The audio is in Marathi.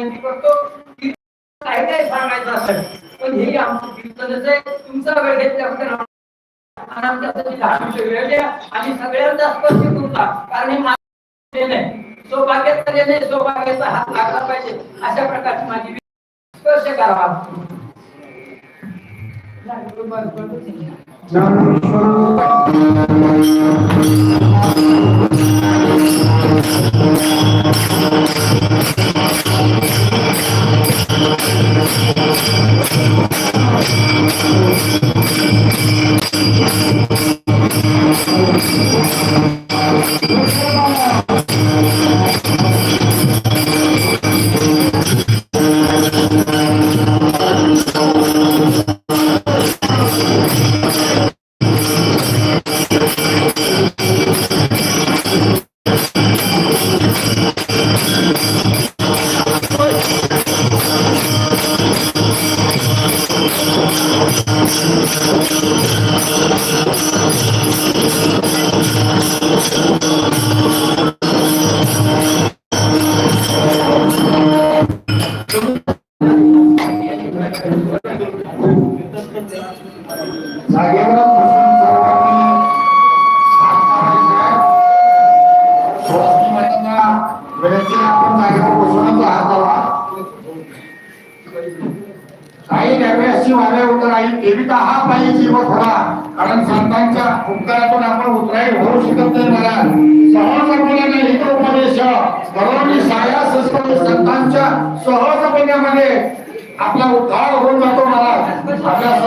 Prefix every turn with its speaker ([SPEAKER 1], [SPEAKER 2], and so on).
[SPEAKER 1] विनंती करतो. काय काय सांगायचं असेल पण हे आमचं कीर्तनच आहे. तुमचा वेळ घेतल्याबद्दल आणि आमच्यासाठी दहा सगळ्यांचा स्पर्श तुमचा कारण हे सौभाग्याचा देणं सौभाग्याचा हात लागला पाहिजे. अशा प्रकारची माझी स्पर्श करावा
[SPEAKER 2] you berarti aku nggak ada kebosanan tuh atau विनंती वाऱ्या उतर देविका हा पाहिजे जीव थोडा कारण संतांच्या उपकारातून आपण उतराई होऊ शकत नाही मला सहज हित उपदेश. सर्वांनी साया संस्कृती संतांच्या सहज आपला उद्धार होऊन जातो मला आपल्या